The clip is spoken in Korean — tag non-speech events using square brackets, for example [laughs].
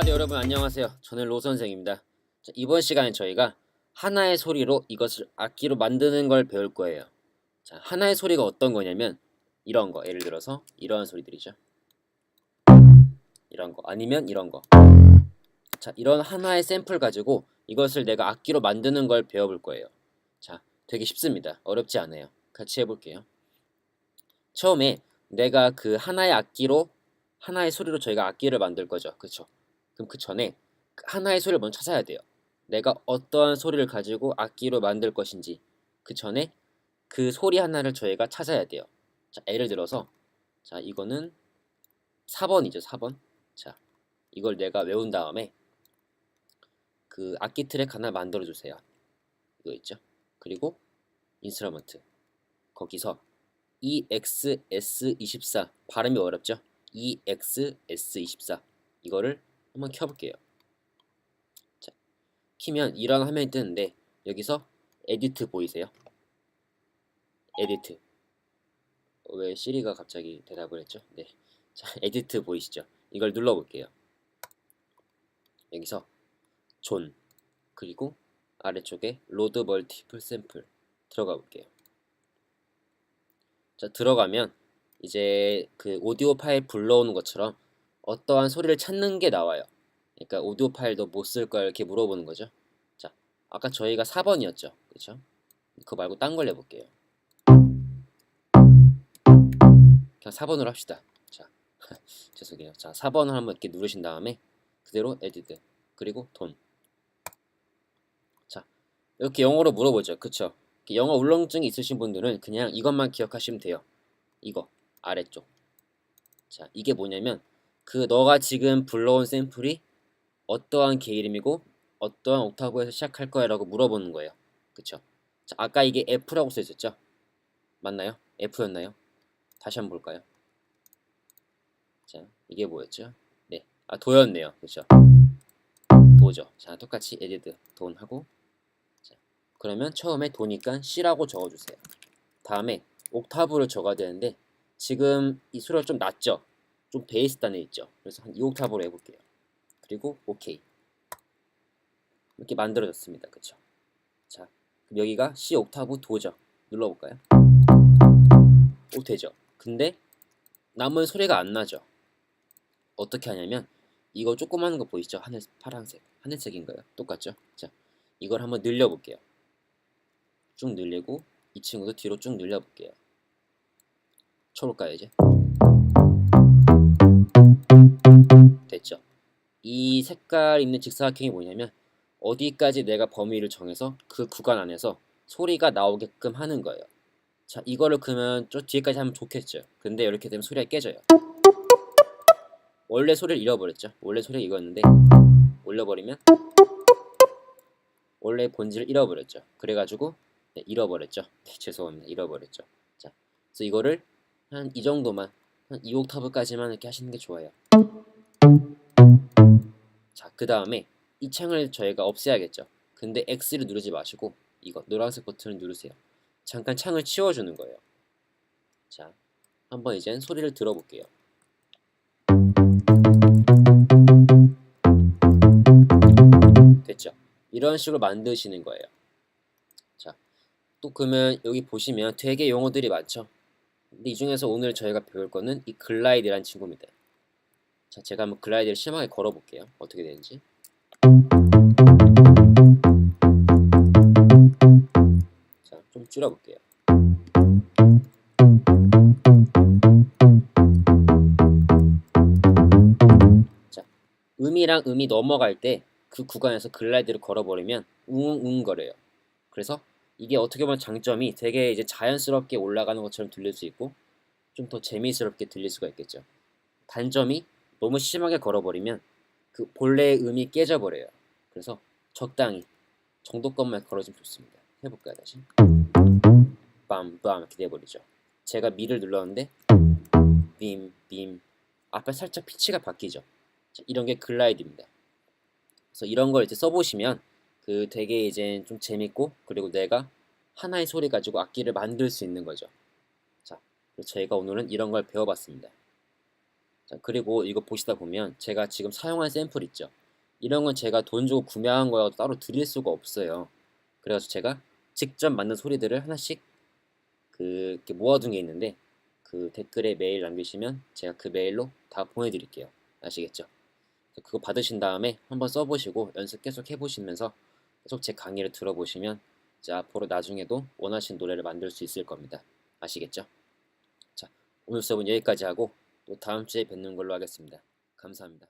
아, 네, 여러분 안녕하세요. 저는 로 선생입니다. 자, 이번 시간에 저희가 하나의 소리로 이것을 악기로 만드는 걸 배울 거예요. 자, 하나의 소리가 어떤 거냐면 이런 거. 예를 들어서 이러한 소리들이죠. 이런 거. 아니면 이런 거. 자, 이런 하나의 샘플 가지고 이것을 내가 악기로 만드는 걸 배워볼 거예요. 자, 되게 쉽습니다. 어렵지 않아요. 같이 해볼게요. 처음에 내가 그 하나의 악기로 하나의 소리로 저희가 악기를 만들 거죠. 그쵸? 그럼 그 전에 그 하나의 소리를 먼저 찾아야 돼요. 내가 어떠한 소리를 가지고 악기로 만들 것인지 그 전에 그 소리 하나를 저희가 찾아야 돼요. 자, 예를 들어서 자, 이거는 4번이죠. 4번. 자, 이걸 내가 외운 다음에 그 악기 트랙 하나 만들어 주세요. 이거 있죠? 그리고 인스트루먼트 거기서 E EXS24 발음이 어렵죠? E EXS24 이거를 한번 켜볼게요. 자, 키면 이런 화면이 뜨는데 여기서 에디트 보이세요? 에디트 어, 왜 시리가 갑자기 대답을 했죠? 네, 자 [laughs] 에디트 보이시죠? 이걸 눌러볼게요. 여기서 존 그리고 아래쪽에 로드 멀티플 샘플 들어가 볼게요. 자 들어가면 이제 그 오디오 파일 불러오는 것처럼 어떠한 소리를 찾는 게 나와요. 그러니까 오디오 파일도 못쓸 거야 이렇게 물어보는 거죠. 자 아까 저희가 4번이었죠. 그렇죠? 그거 말고 딴걸 내볼게요. 그냥 4번으로 합시다. 자 [laughs] 죄송해요. 자 4번을 한번 이렇게 누르신 다음에 그대로 에디트 그리고 돈. 자 이렇게 영어로 물어보죠. 그쵸? 영어 울렁증이 있으신 분들은 그냥 이것만 기억하시면 돼요. 이거 아래쪽. 자 이게 뭐냐면 그 너가 지금 불러온 샘플이 어떠한 개 이름이고 어떠한 옥타브에서 시작할 거야 라고 물어보는 거예요. 그쵸? 자 아까 이게 F라고 써 있었죠? 맞나요? F였나요? 다시 한번 볼까요? 자 이게 뭐였죠? 네, 아 도였네요. 그쵸? 도죠. 자 똑같이 에디드 돈 하고 자 그러면 처음에 도니까 C라고 적어주세요. 다음에 옥타브를 적어야 되는데 지금 이 소리가 좀 낮죠? 좀 베이스 단에 있죠? 그래서 한 2옥타브로 해볼게요. 그리고 OK 이렇게 만들어졌습니다. 그쵸? 자 여기가 C 옥타브 도죠? 눌러볼까요? 오 되죠? 근데 남은 소리가 안 나죠? 어떻게 하냐면 이거 조그마한 거 보이시죠? 하늘 파란색 하늘색인가요? 똑같죠? 자 이걸 한번 늘려볼게요. 쭉 늘리고 이 친구도 뒤로 쭉 늘려볼게요. 쳐볼까요 이제? 됐죠? 이 색깔 있는 직사각형이 뭐냐면 어디까지 내가 범위를 정해서 그 구간 안에서 소리가 나오게끔 하는 거예요. 자 이거를 그러면 저 뒤에까지 하면 좋겠죠. 근데 이렇게 되면 소리가 깨져요. 원래 소리를 잃어버렸죠. 원래 소리가 이거였는데 올려버리면 원래 본질을 잃어버렸죠. 그래가지고 네, 잃어버렸죠. 네, 죄송합니다. 잃어버렸죠. 자, 그래서 이거를 한 이 정도만 한 2옥타브까지만 이렇게 하시는 게 좋아요. 자, 그 다음에 이 창을 저희가 없애야겠죠. 근데 X를 누르지 마시고 이거 노란색 버튼을 누르세요. 잠깐 창을 치워주는 거예요. 자, 한번 이젠 소리를 들어볼게요. 됐죠? 이런 식으로 만드시는 거예요. 자, 또 그러면 여기 보시면 되게 용어들이 많죠? 근데 이 중에서 오늘 저희가 배울 거는 이 글라이드라는 친구입니다. 자, 제가 한번 글라이드를 심하게 걸어볼게요. 어떻게 되는지. 자, 좀 줄여볼게요. 자, 음이랑 음이 넘어갈 때 그 구간에서 글라이드를 걸어버리면 웅웅 거려요. 그래서 이게 어떻게 보면 장점이 되게 이제 자연스럽게 올라가는 것처럼 들릴 수 있고 좀 더 재미스럽게 들릴 수가 있겠죠. 단점이 너무 심하게 걸어버리면 그 본래의 음이 깨져버려요. 그래서 적당히 정도껏만 걸어주면 좋습니다. 해볼까요 다시? 빰빰 이렇게 돼버리죠. 제가 미를 눌렀는데 빔, 빔 앞에 살짝 피치가 바뀌죠. 자, 이런 게 글라이드입니다. 그래서 이런 걸 이제 써보시면 그 되게 이제 좀 재밌고 그리고 내가 하나의 소리 가지고 악기를 만들 수 있는 거죠. 자, 저희가 오늘은 이런 걸 배워봤습니다. 자, 그리고 이거 보시다 보면 제가 지금 사용한 샘플 있죠. 이런 건 제가 돈 주고 구매한 거여도 따로 드릴 수가 없어요. 그래서 제가 직접 만든 소리들을 하나씩 그 이렇게 모아둔 게 있는데 그 댓글에 메일 남기시면 제가 그 메일로 다 보내드릴게요. 아시겠죠? 그거 받으신 다음에 한번 써보시고 연습 계속 해보시면서 계속 제 강의를 들어보시면 이제 앞으로 나중에도 원하신 노래를 만들 수 있을 겁니다. 아시겠죠? 자, 오늘 수업은 여기까지 하고 또 다음 주에 뵙는 걸로 하겠습니다. 감사합니다.